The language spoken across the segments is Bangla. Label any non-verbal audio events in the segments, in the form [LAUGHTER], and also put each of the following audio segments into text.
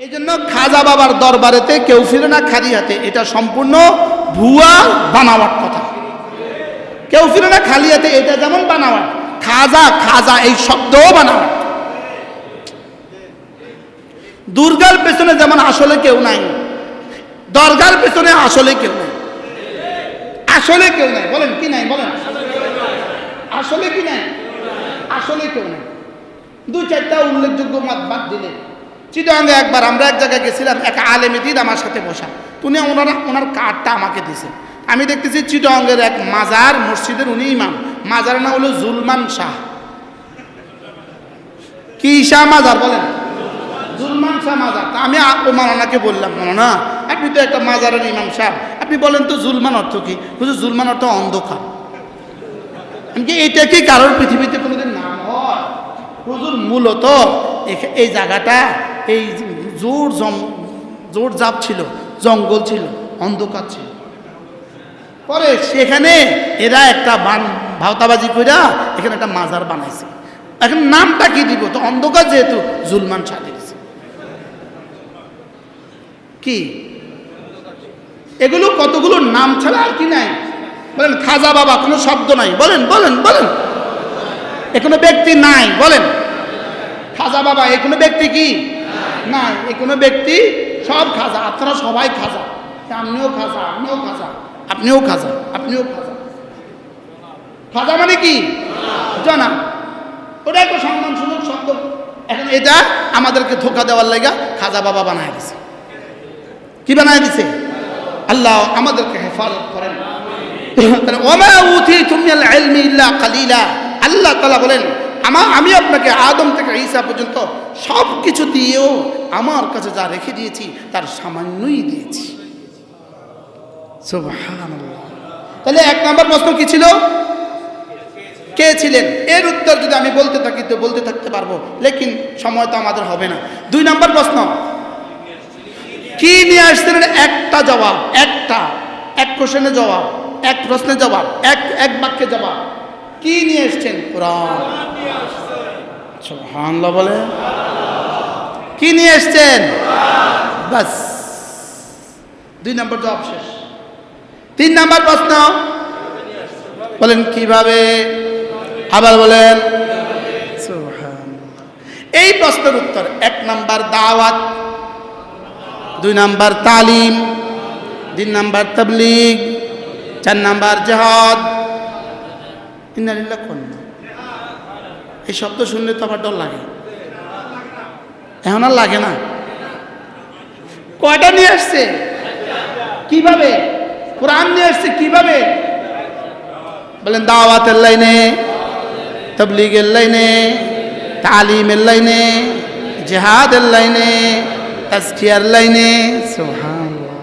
এই জন্য খাজা বাবার দরবারেতে কেউ ফিরে না খালি হাতে এটা সম্পূর্ণ ভুয়া বানাওয়ার কথা। কেউ ফিরে না খালি হাতে এটা যেমন বানাওয়ার, খাজা খাজা এই শব্দও বানাওয়ার। দুর্গার পেছনে যেমন আসলে কেউ নাই, দরগার পেছনে আসলে কেউ নাই। আসলে কেউ নাই, বলেন কি নাই, বলেন। আসলে কি নাই? আসলে কেউ নাই। দু চারটা উল্লেখযোগ্য মত বাদ দিলে চিটাঙ্গে একবার আমরা এক জায়গায় গেছিলাম, এক আলেমে দিন আমার সাথে বসা। উনি ওনারা, ওনার কার্ডটা আমাকে দিছে আমি দেখতেছি চিটাঙ্গের এক মাজার মসজিদের উনি ইমাম। মাজার নাম হলো জুলমান শাহ। কি শাহ মাজার বলেন? জুলমান শাহ মাজার। তা আমি ও মাওলানাকে বললাম না আপনি তো একটা মাজারের ইমাম সাহেব আপনি বলেন তো জুলমান অর্থ কি? বুঝলি জুলমান অর্থ অন্ধকার। এটা কি কারোর পৃথিবীতে কোনোদিন নাম হয়? হুজুর, মূলত এই জায়গাটা এই জোর জম, জোর জাপ ছিল, জঙ্গল ছিল, অন্ধকার ছিল। পরে সেখানে এরা একটা বান, ভাওতাবাজি কইরা এখানে একটা মাজার বানাইছে। এখন নামটা কি দিব? তো অন্ধকার যেহেতু, জুলমান শাহ কি? এগুলো কতগুলো নাম ছাড়া আর কি নাই? বলেন, খাজা বাবা, কোনো শব্দ নাই। বলেন বলেন বলেন। এ কোনো ব্যক্তি নাই, বলেন। খাজা বাবা, এ কোনো ব্যক্তি কি? কোনো ব্যক্তি সব খাজা, আপনারা সবাই খাজা। আপনিও খাজা আপনিও খাজা আপনিও খাজা আপনিও খাজা। খাজা মানে কি? জানা ওটা একটা সম্মান, সুযোগ শব্দ এখন এটা আমাদেরকে ধোকা দেওয়ার লেগা খাজা বাবা বানায় দিছে। কি বানায় দিছে? আল্লাহ আমাদেরকে হেফাজত করেন। ওমা উথি তুমি ইল্লা কালিলা। আল্লাহ তাআলা বলেন আমার, আমি আপনাকে আদম থেকে ঈসা পর্যন্ত সব কিছু দিয়েও আমার কাছে যা রেখে দিয়েছি, তার সামান্যই দিয়েছি। তাহলে এক নম্বর প্রশ্ন কি ছিল? কে ছিলেন? এর উত্তর যদি আমি বলতে থাকি, তো বলতে থাকতে পারব। লেকিন সময় তো আমাদের হবে না। দুই নম্বর প্রশ্ন। কি নিয়ে আসছেন একটা জবাব, একটা। এক কোশ্চেনে জবাব, এক প্রশ্নের জবাব, এক এক বাক্যে জবাব। কি নিয়ে এসছেন কোরআন? সুবহানাল্লাহ বলে কি নিয়ে এসছেন? দুই নম্বর জবাব শেষ। তিন নম্বর প্রশ্ন। বলেন, কীভাবে? আবার বলেন। এই প্রশ্নের উত্তর, এক নাম্বার দাওয়াত, দুই নাম্বার তালিম, তিন নাম্বার তবলিগ, চার নাম্বার জেহাদ ইন্নালিল্লাহ কোন। এই শব্দ শুনলে তো আবার ডর লাগে। এখন আর লাগে না। কয়টা নিয়ে আসছে? কীভাবে? কোরআন নিয়ে আসছে কীভাবে? বলেন দাওয়াতের লাইনে, তবলিগের লাইনে, তালিমের লাইনে, জেহাদের লাইনে, তাজকিয়ার লাইনে, সুবহানাল্লাহ।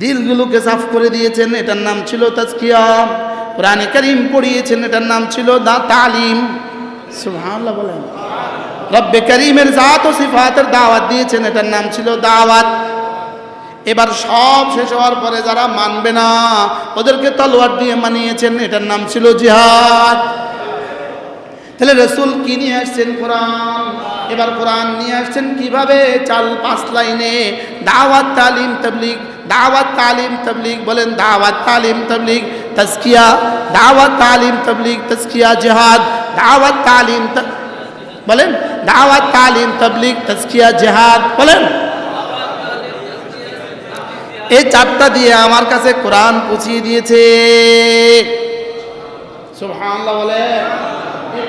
দিলগুলোকে সাফ করে দিয়েছেন, এটার নাম ছিল তাজকিয়া। কোরআনে করিম পড়িয়েছেন, এটার নাম ছিল দা তালিম। বলেন। রব্বে করিমের জাত ও সিফাতের দাওয়াত দিয়েছেন, এটার নাম ছিল দাওয়াত। এবার সব শেষ হওয়ার পরে যারা মানবে না, ওদেরকে তলোয়ার দিয়ে মানিয়েছেন, এটার নাম ছিল জিহাদ। তাহলে রসুল কি নিয়ে আসছেন কোরআন? এবার কোরআন নিয়ে আসছেন কীভাবে? চাল পাঁচ লাইনে, দাওয়াত তালিম তবলিগ, দাওয়াত তালিম তবলিগ বলেন, দাওয়াত তালিম তবলিগ। তস্কিয়া দাওয়াত তালিম তবলিগ তস্কিয়া জিহাদ দাওয়াত তালিম ত- বলেন দাওয়াত তালিম তবলিগ তস্কিয়া জিহাদ বলেন এই চারটা দিয়ে আমার কাছে কোরআন পুছিয়ে দিয়েছে সুবহানাল্লাহ বলে এই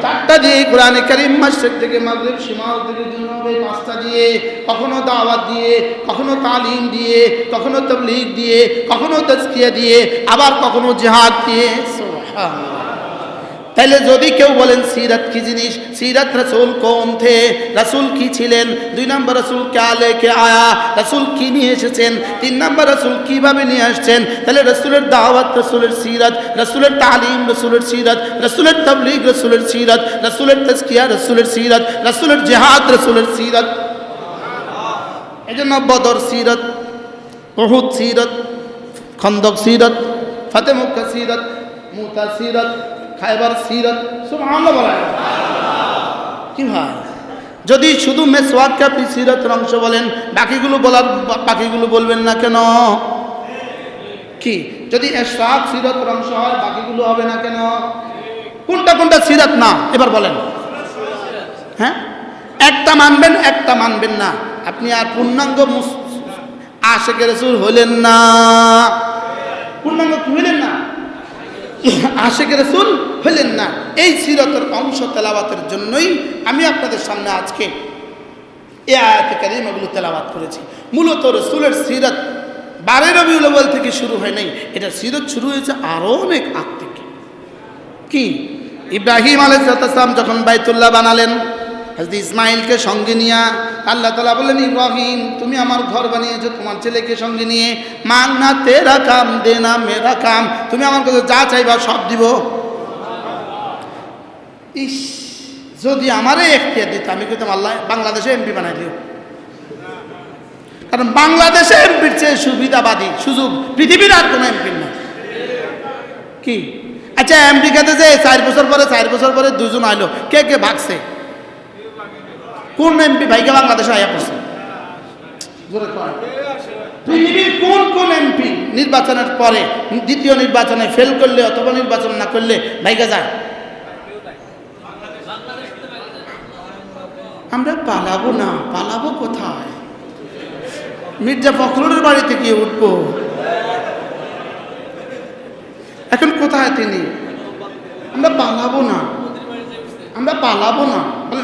চারটা দিয়ে কোরআনে কারিম মাসের থেকে মাগরিব সীমাও থেকে এই পাঁচটা দিয়ে, কখনো দাওয়াত দিয়ে, কখনো তালিম দিয়ে, কখনো তবলিগ দিয়ে, কখনো তস্কিয়া দিয়ে, আবার কখনো জেহাদ দিয়ে। সুবহানাল্লাহ। তাইলে যদি কেউ বলেন, সিরত কি জিনিস? সিরত রসুল কোন থে রসুল কি ছিলেন? দুই নম্বর রসুল কে লেকে আয়া? রসুল কি নিয়ে এসেছেন? তিন নম্বর রসুল কীভাবে নিয়ে আসছেন? তাহলে রসুলের দাওয়াত রসুলের সিরত, রসুলের তালিম রসুলের সিরত, রসুলের তবলিগ রসুলের সিরত, রসুলের তস্কিয়া রসুলের সিরত, রসুলের জেহাদ রসুলের সিরত। এই জন্য বদর সিরত বহুত সিরত, খন্দক সিরত ফতে মুক্কা সিরত, মুতা সিরত খাইবার সিরত, সুবহানাল্লাহ বলা কি ভাই? যদি শুধু মেসওয়াককে আপনি সিরতের অংশ বলেন, বাকিগুলো বলার, বাকিগুলো বলবেন না কেন? কি? যদি এসরাক সিরতের অংশ হয়, বাকিগুলো হবে না কেন? কোনটা কোনটা সিরাত না? এবার বলেন। হ্যাঁ? একটা মানবেন একটা মানবেন না। আপনি আর পূর্ণাঙ্গ আশেকের রসুল হলেন না। পূর্ণাঙ্গ কি হলেন না? [COUGHS] আশেকের রসুল হলেন না। এই সিরতের অংশ তেলাবাতের জন্যই আমি আপনাদের সামনে আজকে এ আয়াতে কারিমাগুলো তেলাবাত করেছি। মূলত রসুলের সিরত বারে রবি উলবল থেকে শুরু হয় নাই। এটা সিরত শুরু হয়েছে আরও অনেক আগ থেকে। কি? ইব্রাহিম আলাইসালাম যখন বাইতুল্লাহ বানালেন হজরত ইসমাইলকে সঙ্গে নিয়ে আল্লাহ তালা বললেন, ইব্রাহিম, তুমি আমার ঘর বানিয়েছো, তোমার ছেলেকে সঙ্গে নিয়ে। মাং না, তেরা কাম, দে না, মেরা কাম। তুমি আমার কাছে যা চাইবা সব দিব। ইস, যদি আমারে এখতিয়ার দিত, আমি কইতাম, আল্লাহ, বাংলাদেশে এমপি বানাই দিও। কারণ বাংলাদেশে এমপির চেয়ে সুবিধাবাদী সুযোগ পৃথিবীর আর কোনো এমপির না কি? আচ্ছা আমেরিকাতে যে চার বছর পরে, চার বছর পরে দুজন আইলো, কে কে ভাগছে? কোন এমপি ভাইকে বাংলাদেশে আয়া জোরে পৃথিবীর কোন কোন এমপি নির্বাচনের পরে, দ্বিতীয় নির্বাচনে ফেল করলে অথবা নির্বাচন না করলে ভাইকে যায়? আমরা পালাবো না, পালাবো কোথায়? মির্জা ফখরুলের বাড়িতে গিয়ে উঠবো। এখন কোথায় তিনি? আমরা পালাবো না। আমরা পালাবো না।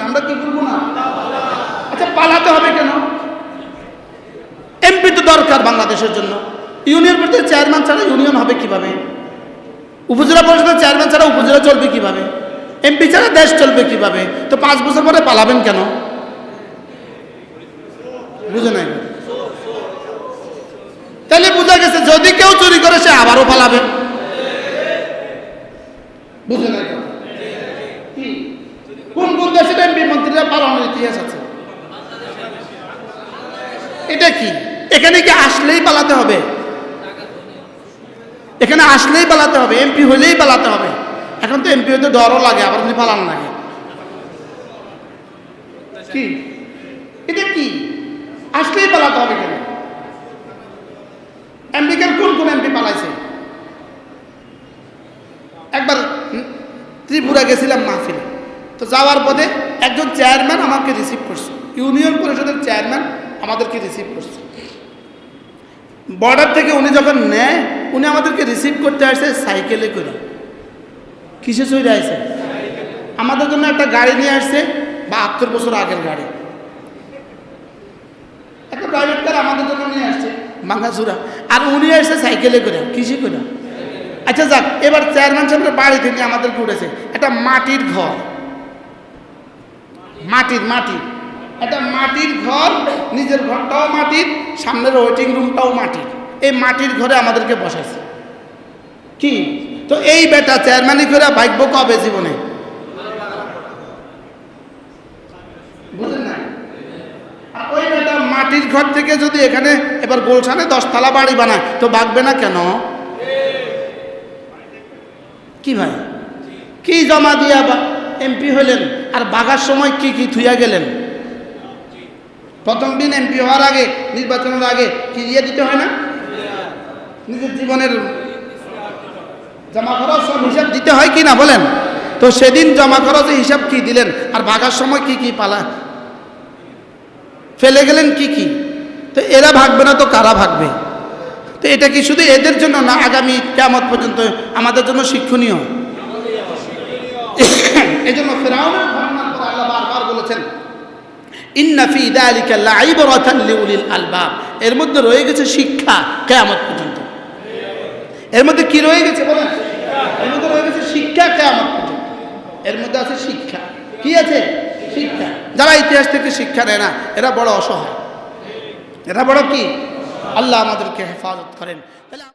আমরা কি করব না? আচ্ছা পালাতে হবে কেন? এমপি তো দরকার বাংলাদেশের জন্য। ইউনিয়ন পরিষদের চেয়ারম্যান ছাড়া ইউনিয়ন হবে কীভাবে? উপজেলা পরিষদের চেয়ারম্যান ছাড়া উপজেলা চলবে কীভাবে? এমপি ছাড়া দেশ চলবে কীভাবে? তো পাঁচ বছর পরে পালাবেন কেন? বুঝে নাই? তাহলে বোঝা গেছে, যদি কেউ চুরি করে, সে আবারও পালাবে। বুঝে নাই? কোন কোন দেশের এমপি মন্ত্রীরা পালানোর ইতিহাস আছে এটা কি এখানে কি আসলেই পালাতে হবে। এখানে আসলেই পালাতে হবে এমপি হলেই পালাতে হবে। এখন তো এমপি হতে ডরও লাগে, আবার আপনি পালান লাগে। কি? এটা কি? আসলেই পালাতে হবে কেন? আমেরিকার কোন কোন এমপি পালাইছে? একবার ত্রিপুরা গেছিলাম মাহফিলে। তো যাওয়ার পথে একজন চেয়ারম্যান আমাকে রিসিভ করছে। ইউনিয়ন পরিষদের চেয়ারম্যান আমাদেরকে রিসিভ করছে। বর্ডার থেকে উনি যখন নেয়, উনি আমাদেরকে রিসিভ করতে আসছে সাইকেলে করে। কিসে চলে আসছে আমাদের জন্য একটা গাড়ি নিয়ে আসছে, বাহাত্তর বছর আগের গাড়ি। একটা প্রাইভেট কার আমাদের জন্য নিয়ে আসছে মাঙ্গাসুরা আর উনি আসছে সাইকেলে করে। কিসে করে? আচ্ছা যাক, এবার চেয়ারম্যান সাহেবের বাড়িতে নিয়ে আমাদেরকে উঠেছে। একটা মাটির ঘর। মাটির মাটির। একটা মাটির ঘর, নিজের ঘরটাও মাটির, সামনের ওয়েটিং রুমটাও মাটির। এই মাটির ঘরে আমাদেরকে বসাইছে। কি? তো এই বেটা চেয়ারম্যানই করে ভাগ্য কবে জীবনে? বুঝলেন না? ওই বেটা মাটির ঘর থেকে যদি এখানে এবার গোলশানে দশতলা বাড়ি বানায়, তো বাগবে না কেন? কি ভাই? কি জমা দিয়া এমপি হলেন, আর বাগার সময় কি কি থুইয়া গেলেন? প্রথম দিন এমপি হওয়ার আগে, নির্বাচনের আগে কি দিয়ে দিতে হয় না? নিজের জীবনের জমা খরচ সব হিসাব দিতে হয় কি না বলেন? তো সেদিন জমা খরচের হিসাব কি দিলেন? আর ভাগার সময় কি কি পালা? ফেলে গেলেন কি কি? তো এরা ভাগবে না তো কারা ভাগবে? তো এটা কি শুধু এদের জন্য না আগামী কেমত পর্যন্ত আমাদের জন্য শিক্ষণীয়? এই জন্য ফেরাউনের ঘটনার পর আল্লাহ বারবার বলেছেন ইন্না ফি দালিকা লাইবরাতান লিউলিল আলবাব। এর মধ্যে রয়ে গেছে শিক্ষা কিয়ামত পর্যন্ত। এর মধ্যে কি রয়ে গেছে এর মধ্যে রয়ে গেছে শিক্ষা কিয়ামত পর্যন্ত। এর মধ্যে আছে শিক্ষা। কি আছে? শিক্ষা। যারা ইতিহাস থেকে শিক্ষা নেয় না, এরা বড় অসহায়। এরা বড় কি? আল্লাহ আমাদেরকে হেফাজত করেন।